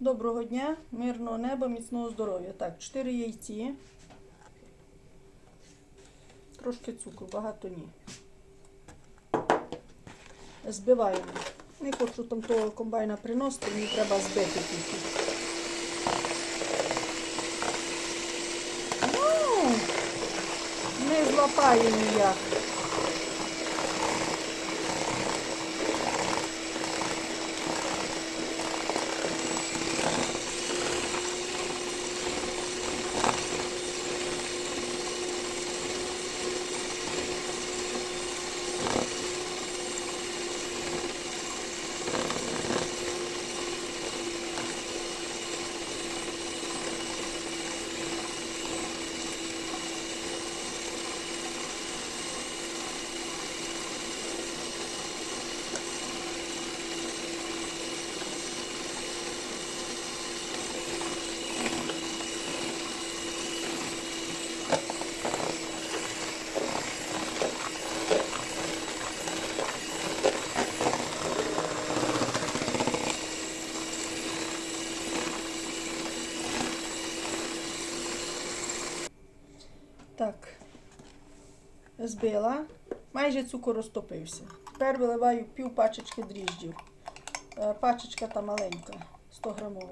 Доброго дня, мирного неба, міцного здоров'я. Так, 4 яйці. Трошки цукру, багато ні. Збиваємо. Не хочу там того комбайна приносити, мені треба збити тільки. Ну, не злапаю ніяк. Так, збила. Майже цукор розтопився. Тепер виливаю пів пачечки дріжджів. Е, Пачечка та маленька, 100 грамова.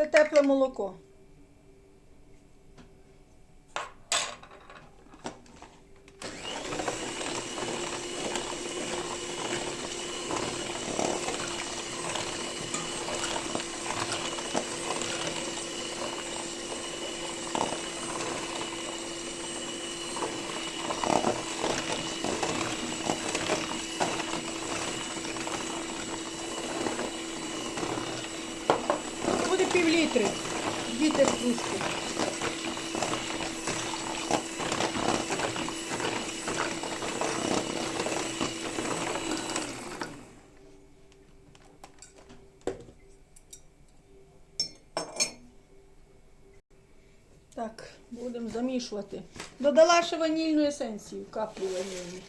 Це тепле молоко. Буде пів літри. Діти стружки. Так, будемо замішувати. Додала ще ванільну есенцію, каплю ванільну.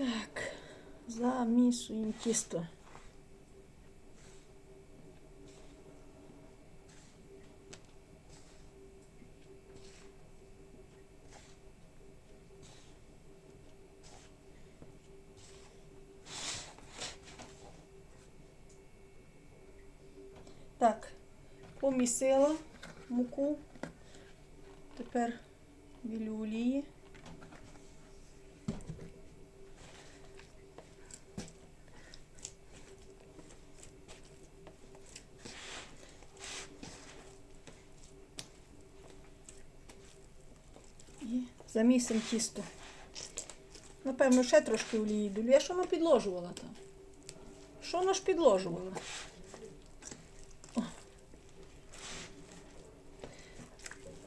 Так, замішуємо тісто. Так, помісила муку. Тепер білю олії. І замісимо тісто. Напевно, ще трошки олії долю. Я що вона підложувала там? Що вона ж підложувала?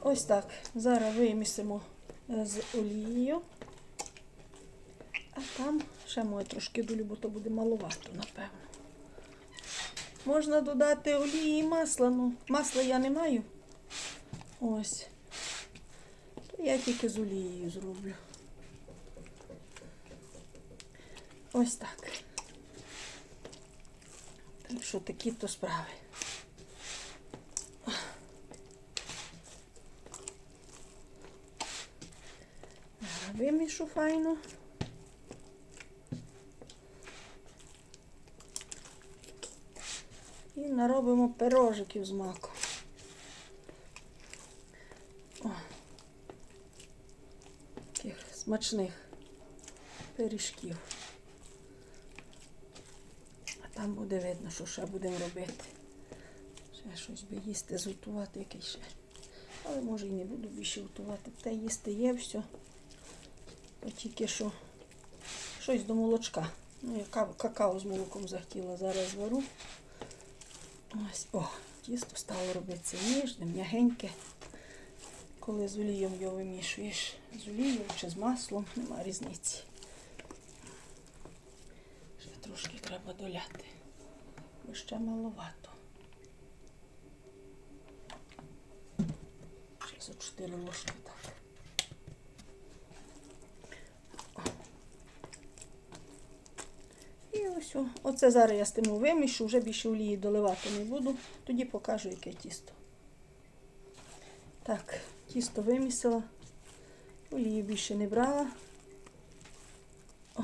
Ось так. Зараз вимісимо е, з олією. А там ще моє трошки долю, бо то буде маловато, напевно. Можна додати олії і масла. Ну, масла я не маю. Ось. Я тільки з олією зроблю. Ось так. Так що такі то справи. Вимішу файно. І наробимо пирожиків з маком. О, таких смачних пиріжків. А там буде видно, що ще будемо робити. Ще щось би їсти, зготувати якесь ще. Але може і не буду більше готувати. Те їсти є все. То тільки що щось до молочка. Ну, я какао з молоком захотіла, зараз звару. Ось, о, тісто стало робитися ніжне, м'ягеньке. Коли з олієм його вимішуєш. З олією чи з маслом, нема різниці. Ще трошки треба доляти. Бо ще маловато. Ще за 4 ложки так. І ось. Оце зараз я з тим вимішу, вже більше олії доливати не буду. Тоді покажу, яке тісто. Так, тісто вимісила. Олії більше не брала. О.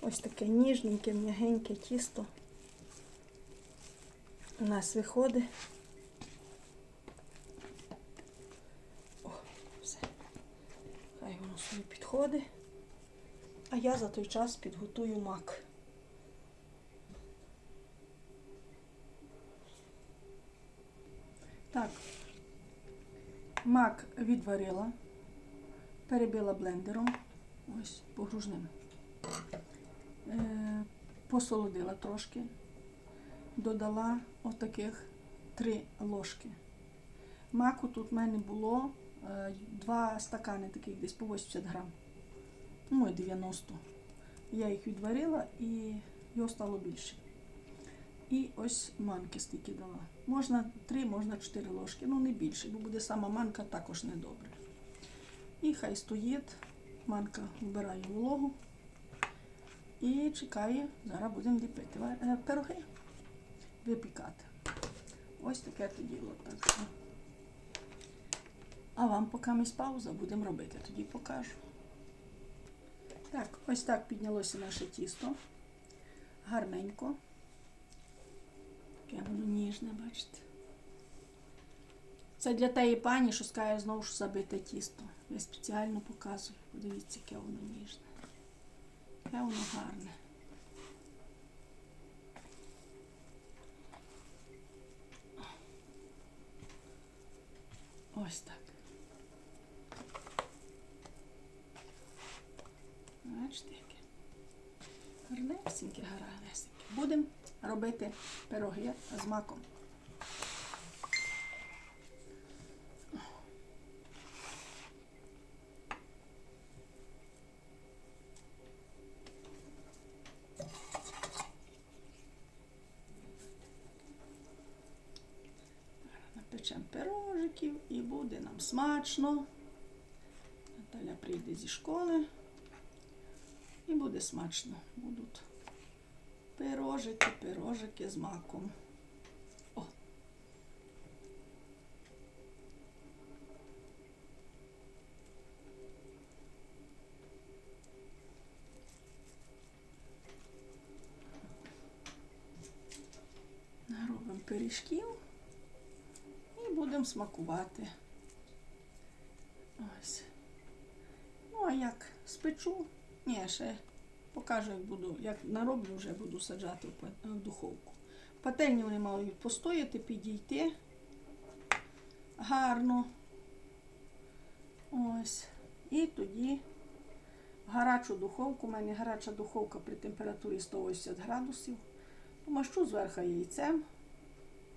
Ось таке ніжненьке, м'ягеньке тісто. У нас виходить. О, все. Хай воно собі підходить. А я за той час підготую мак. Так, мак відварила, перебила блендером, ось погружним. Е, посолодила трошки, додала отаких три ложки. Маку тут в мене було е, два стакани, таких десь по 80 грам ну, і 90. Я їх відварила і його стало більше. І ось манки стільки дала. Можна 3, можна 4 ложки, ну не більше, бо буде сама манка також недобре. І хай стоїть, манка вбирає вологу і чекає, зараз будемо ліпити е, пироги, випікати. Ось таке то діло. Так. А вам поки ми пауза будемо робити, тоді покажу. Так, ось так піднялося наше тісто. Гарненько. Таке воно ніжне, бачите. Це для тієї пані, що скаже знову ж забите тісто. Я спеціально показую. Подивіться, яке воно ніжне. Яке воно гарне. Ось так. Бачите, яке. Гарнесеньке, гарнесеньке. Будемо робити пироги з маком. Напечемо пирожиків і буде нам смачно. Наталя прийде зі школи. І буде смачно. Будуть пирожики, пирожики з маком. О. Наробимо пиріжків і будемо смакувати. Ось. Ну, а як спечу, ні, ще покажу, як буду, як нароблю, вже буду саджати в духовку. Пательні вони мають постояти, підійти гарно. Ось. І тоді в гарячу духовку, у мене гаряча духовка при температурі 180 градусів. Помащу зверху яйцем,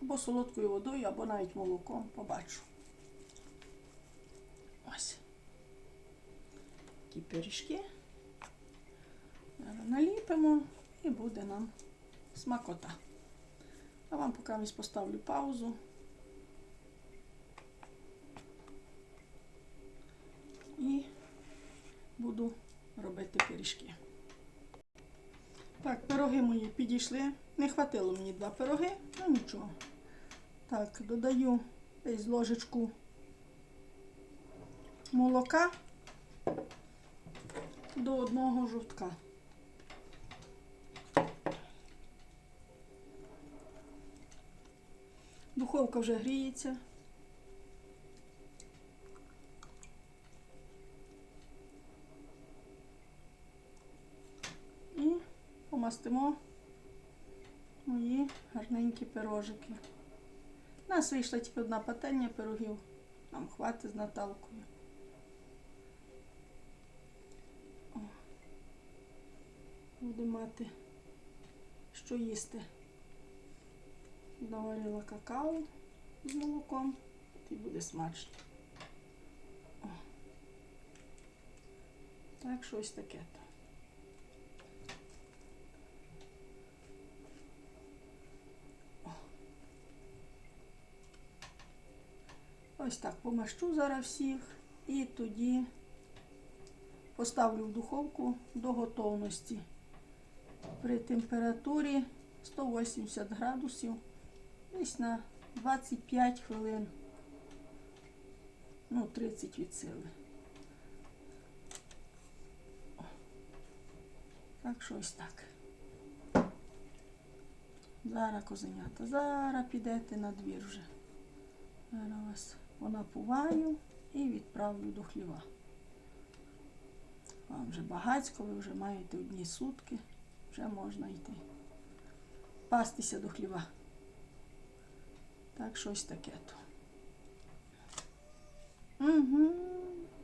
або солодкою водою, або навіть молоком, побачу. Ось. Такі пиріжки. Наліпимо і буде нам смакота. А вам поки поставлю паузу. І буду робити пиріжки. Так, пироги мої підійшли. Не хватило мені два пироги, ну нічого. Так, додаю десь ложечку молока до одного жовтка. Духовка вже гріється. І помастимо мої гарненькі пирожики. У нас вийшла тільки одна пательня пирогів. Нам хватить з Наталкою. О. Буде мати що їсти. Наварила какао з молоком, і буде смачно. О. Так, щось таке то. Ось так помащу зараз всіх і тоді поставлю в духовку до готовності при температурі 180 градусів десь на 25 хвилин. Ну, 30 від сили. Так що ось так. Зараз козенята, зараз підете на двір вже. Зараз вас понапуваю і відправлю до хліва. Вам вже багацько, ви вже маєте одні сутки, вже можна йти. Пастися до хліва. Так, щось таке то. Угу,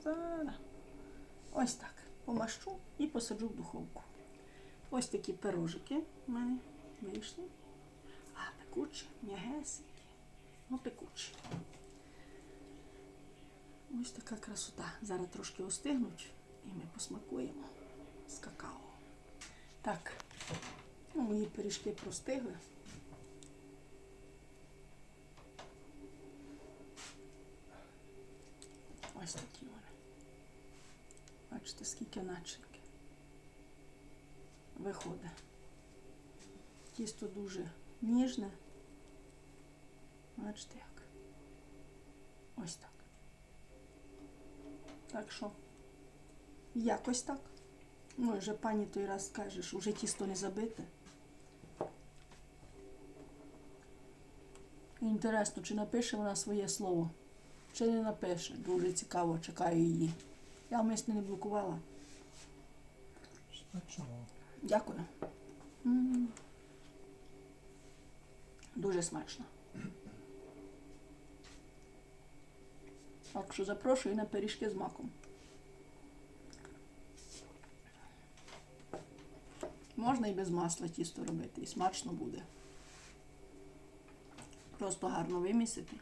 зараз. Ось так. Помащу і посаджу в духовку. Ось такі пирожики в мене вийшли. А, пекучі, м'ягесенькі. Ну, пекучі. Ось така красота. Зараз трошки остигнуть і ми посмакуємо з какао. Так, ну, мої пиріжки простигли. Ось. Бачите, скільки начинки виходить. Тісто дуже ніжне. Бачите як. Ось так. Так що, якось так. Ну, вже пані той раз скаже, що вже тісто не забите. Інтересно, чи напише вона своє слово, чи не напише. Дуже цікаво, чекаю її. Я мисне не блокувала. Смачно. Дякую. Дуже смачно. Так що запрошую на пиріжки з маком. Можна і без масла тісто робити, і смачно буде. Просто гарно вимісити.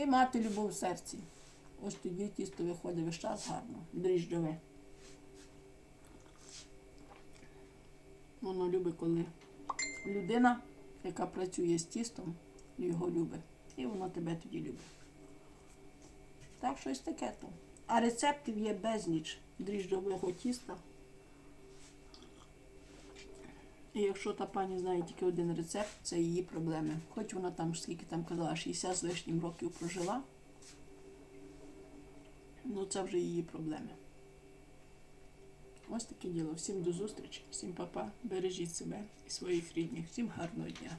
І мати любов в серці. Ось тоді тісто виходить весь час гарно, дріжджове. Воно любить, коли людина, яка працює з тістом, його любить. І воно тебе тоді любить. Так щось таке то. А рецептів є безліч дріжджового тіста. І якщо та пані знає тільки один рецепт, це її проблеми. Хоч вона там, скільки там казала, 60 з лишнім років прожила. Ну це вже її проблеми. Ось таке діло. Всім до зустрічі, всім па-па, бережіть себе і своїх рідних. Всім гарного дня.